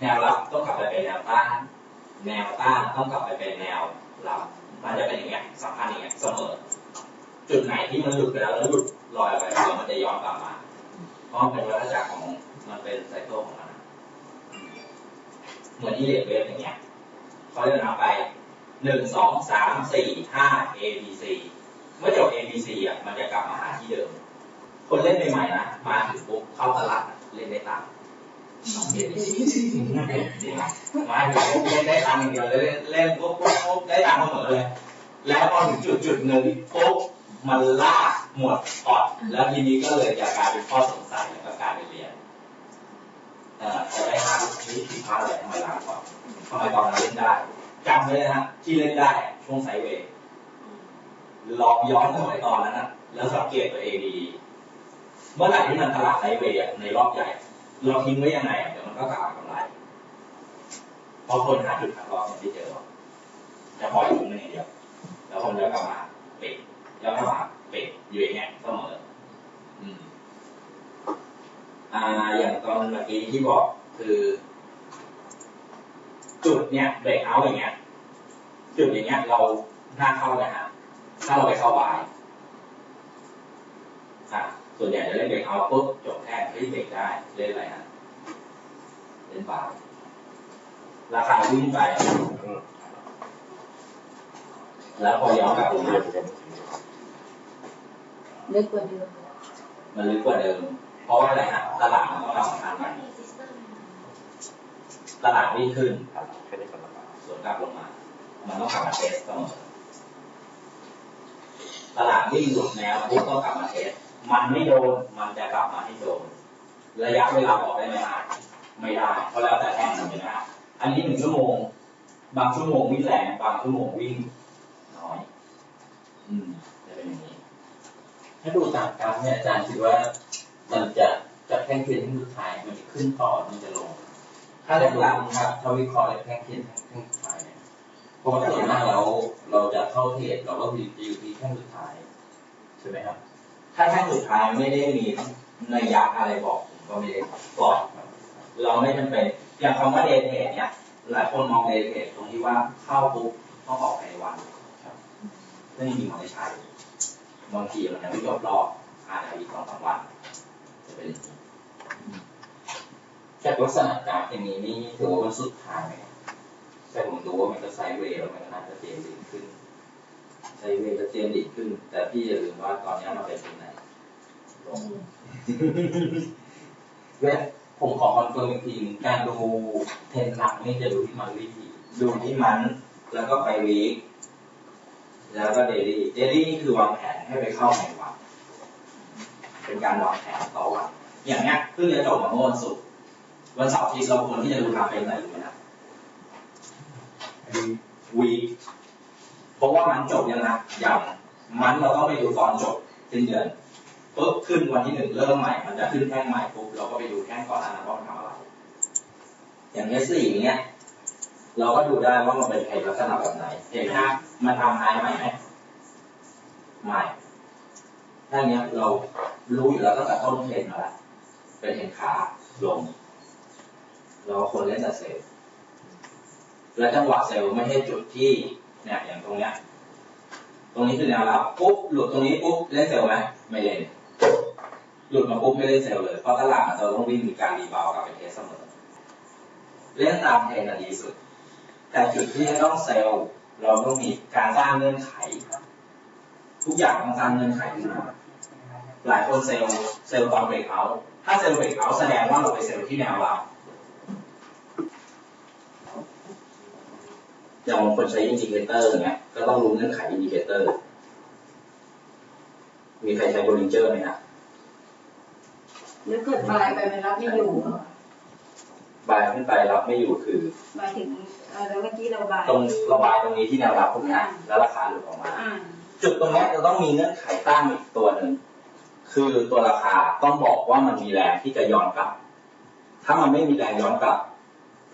แนวรับต้องกลับไปเป็นแนวต้าน แนวต้านต้องกลับไปเป็นแนวรับมันจะเป็นอย่างเงี้ยสัมพันธ์อย่างเงี้ยเสมอ จุดไหนที่มันหลุดไปแล้วแล้วหลุดลอยไปเดี๋ยวมันจะย้อนกลับมา เพราะมันเป็นวัฏจักรของมันเป็นไซเคิลของมันเหมือนที่เรียกเวฟอย่างเงี้ยเขาจะนับไปหนึ่งสองสามสี่ห้า A B C เมื่อจบ A B C อะมันจะกลับมาหาที่เดิม คนเล่นใหม่ๆนะมา มาถึงปุ๊บเล่นได้ตังค์อย่างเดียวเลยเล่นปุ๊บปุ๊บปุ๊บได้ตังค์เสมอเลย แล้วพอถึงจุดจุดหนึ่งปุ๊บมันลากหมดพอร์ตแล้วทีนี้ก็เลยจะกลายเป็นข้อสงสัยแล้วก็กลายเป็นเรียนเอ่อจะได้หาวิธีพลาดอะไรทำไมลากก่อนทำไมตอนนั้นเล่นได้จำไว้เลยนะฮะที่เล่นได้ช่วงไซเวย์ลองย้อนกลับไปตอนนั้นนะแล้วสังเกตตัวเองดี เมื่อไหร่ที่มันตลาดไซเวย์ในรอบใหญ่ เราทิ้งไว้ยังไงเดี๋ยวมันก็กลับมากำไรเพราะคนหาจุดขัดลอสไม่เจอจะปล่อยทิ้งไปอย่างเดียว แล้วผมจะกลับมาปิดแล้วกลับมาปิดอยู่อย่างเงี้ยเสมออืมอ่าอย่างตอนเมื่อกี้ที่บอกคือ จุดเนี้ยเบรกเอาอย่างเงี้ยจุดอย่างเงี้ยเราหน้าเข้านะฮะถ้าเราไปเข้าบายอะ ส่วนใหญ่จะเล่นเบรกเอาท์ปุ๊บจบแค่เฮ้ยเบรกได้เล่นอะไรฮะเล่นบายราคาวิ่งไป แล้วพอย้อนกลับมาลึกกว่าเดิมมันลึกกว่าเดิม เพราะว่าอะไรฮะตลาดมันก็มาสำคัญไปตลาดวิ่งขึ้นส่วนกลับลงมา มันต้องกลับมาเทสเสมอตลาดวิ่งหลุดแนวปุ๊บก็กลับมาเทส มันไม่โดนมันจะกลับมาให้โดนระยะเวลาบอกได้ไหมฮะไม่ได้เพราะแล้วแต่แท่งมันเป็นนะอันนี้หนึ่งชั่วโมง บางชั่วโมงวิ่งแรงบางชั่วโมงวิ่งน้อย อืมจะเป็นอย่างนี้ ถ้าดูตามกราฟเนี่ยอาจารย์คิดว่ามันจะจะแท่งเทียนที่สุดท้ายมันจะขึ้นต่อมันจะลง ถ้าถ้าดูดูครับถ้าวิเคราะห์แท่งเทียนแท่งสุดท้ายเนี่ยเพราะว่าส่วนมากเราเราจะเข้าเทรดเราก็อยู่ที่แท่งสุดท้ายใช่ไหมครับ ถ้าแท่งสุดท้ายไม่ได้มีนัยยะอะไรบอกผมก็ไม่ได้ปลอยเราไม่จำเป็น อย่างคำว่าเดทเทเนี่ยหลายคนมองเดทเทตรงที่ว่าเข้าปุ๊บต้องออกภายในวันครับซึ่งจริงๆมันไม่ใช่บางทีมันยังไม่จบรอบอาจจะอีกสองสามวันจะเป็นจากลักษณะกราฟอย่างนี้นี่ถือว่ามันสุดท้ายไหมแต่ผมดูว่ามันก็ไซด์เวย์แล้วมันก็น่าจะเปลี่ยนดีขึ้นใช้เวลาเจนดีขึ้น แต่พี่อย่าลืมว่าตอนนี้มันเป็น เว้ยผมขอคอนเฟิร์มอีกทีหนึ่งการดูเทรนด์หลักนี่จะดูที่มันรีทีดูที่มันแล้วก็ไปวีคแล้วก็เดลี่เดลี่นี่คือวางแผนให้ไปเข้าในวัน เป็นการวางแผนต่อวัน อย่างเนี้ยเพิ่งจะจบมาเมื่อวันศุกร์วันเสาร์ที่เราควรที่จะดูทำเป็นอะไรรู้ไหมนะวีคเพราะว่ามันจบยังนะอย่างมันเราต้องไปดูตอนจบสิ้นเดือน ปุ๊บขึ้นวันที่หนึ่งเริ่มใหม่ มันจะขึ้นแท่งใหม่ปุ๊บเราก็ไปดูแท่งก่อนอันนั้นว่ามันทำอะไร อย่างเอสสี่อย่างเงี้ยเราก็ดูได้ว่ามันเป็นเพจลักษณะแบบไหนเห็นไหมมันทำไฮใหม่ไหมไม่ถ้าเนี้ยเรารู้อยู่แล้วตั้งแต่ต้นเทรนมาแล้วเป็นเห็นขาลง เราคนเล่นแต่เซลล์และจังหวะเซลล์ไม่ใช่จุดที่เนี่ยอย่างตรงเนี้ย ตรงนี้คือแนวรับปุ๊บหลุดตรงนี้ปุ๊บเล่นเซลล์ไหมไม่เล่น หลุดมาปุ๊บไม่เล่นเซลล์เลยเพราะตลาดจะต้องวิ่งมีการรีบาวกลับไปเทสเสมอเล่นตามเทรนด์อะดีสุด แต่จุดที่จะต้องเซลล์เราต้องมีการสร้างเงื่อนไข ทุกอย่างต้องสร้างเงื่อนไขขึ้นมาหลายคนเซลล์เซลล์ตอนเบรกเอาถ้าเซลล์เบรกเอาแสดงว่าเราไปเซลล์ที่แนวรับอย่างบางคนใช้อินดิเคเตอร์เงี้ยก็ต้องรู้เงื่อนไขอินดิเคเตอร์มีใครใช้โบลิงเจอร์ไหมฮะ แล้วเกิดบายไปมันรับไม่อยู่บายขึ้นไปรับไม่อยู่คือหมายถึงเอ่อแล้วเมื่อกี้เราบายตรงระบายตรงนี้ที่แนวรับพวกนี้แล้วราคาหลุดออกมาอ่าจุดตรงเนี้ยจะต้องมีเงื่อนไขตั้งอีกตัวหนึ่งคือตัวราคาต้องบอกว่ามันมีแรงที่จะย้อนกลับ ถ้ามันไม่มีแรงย้อนกลับ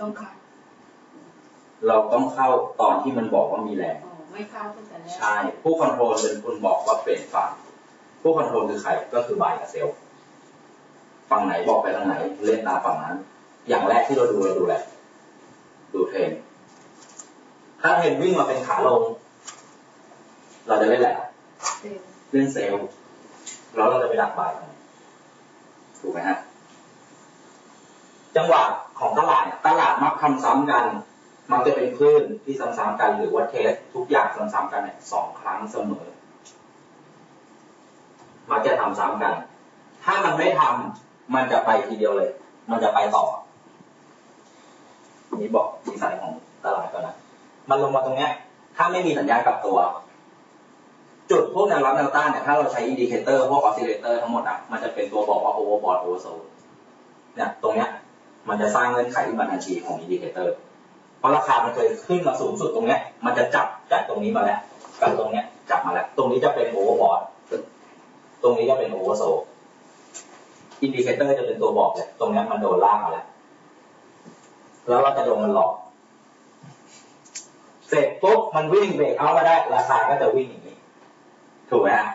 ต้องขัดเราต้องเข้าตอนที่มันบอกว่ามีแรงอ๋อไม่เข้าตั้งแต่แรกใช่ ผู้คอนโทรลเป็นคนบอกว่าเปลี่ยนฝั่งผู้คอนโทรลคือใครก็คือบายกับเซลล์ ฝั่งไหนบอกไปทางไหน เล่นตามฝั่งนั้น อย่างแรกที่เราดูเราดูแหละดูเทรนถ้าเทรนวิ่งมาเป็นขาลง เราจะเล่นแหละเล่นเซลล์แล้วเราจะไปดักบายถูกไหมฮะจังหวะของตลาดเนี่ยตลาดมักทำซ้ำกัน มันจะเป็นคลื่นที่ซ้ำๆกันหรือว่าเทสทุกอย่างซ้ำๆกันเนี่ยสองครั้งเสมอ มักจะทำซ้ำกัน ถ้ามันไม่ทำ มันจะไปทีเดียวเลย มันจะไปต่อ นี่บอกนิสัยของตลาดก่อนนะ มันลงมาตรงเนี้ย ถ้าไม่มีสัญญาณกลับตัว จุดพวกแนวรับแนวต้านเนี่ย ถ้าเราใช้อินดิเคเตอร์พวกออสซิเลเตอร์ทั้งหมดอะ มันจะเป็นตัวบอกว่าโอเวอร์บอทโอเวอร์โซเนี่ย ตรงเนี้ย มันจะสร้างเงื่อนไขที่บัญชีของอินดิเคเตอร์ เพราะราคามันเคยขึ้นมาสูงสุดตรงเนี้ย มันจะจับจากตรงนี้มาแล้วกับตรงเนี้ยจับมาแล้ว ตรงนี้จะเป็นโอเวอร์บอทตรงนี้จะเป็นโอเวอร์โซ อินดิเคเตอร์จะเป็นตัวบอกเลยตรงเนี้ยมันโดนลากมาแล้ว แล้วเราจะโดนมันหลอก เสร็จปุ๊บมันวิ่งเบรกเอาท์มาได้ ราคาก็จะวิ่งอย่างนี้ ถูกไหมฮะ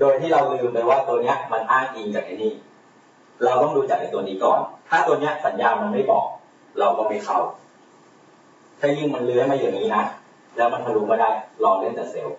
โดยที่เราลืมไปว่าตัวเนี้ย มันอ้างอิงจากไอ้นี่ เราต้องดูจากไอ้ตัวนี้ก่อน ถ้าตัวเนี้ยสัญญาณมันไม่บอก เราก็ไม่เข้า ถ้ายิ่งมันเลื้อยมาอย่างนี้นะ แล้วมันทะลุมาได้ลองเล่นแต่เซลล์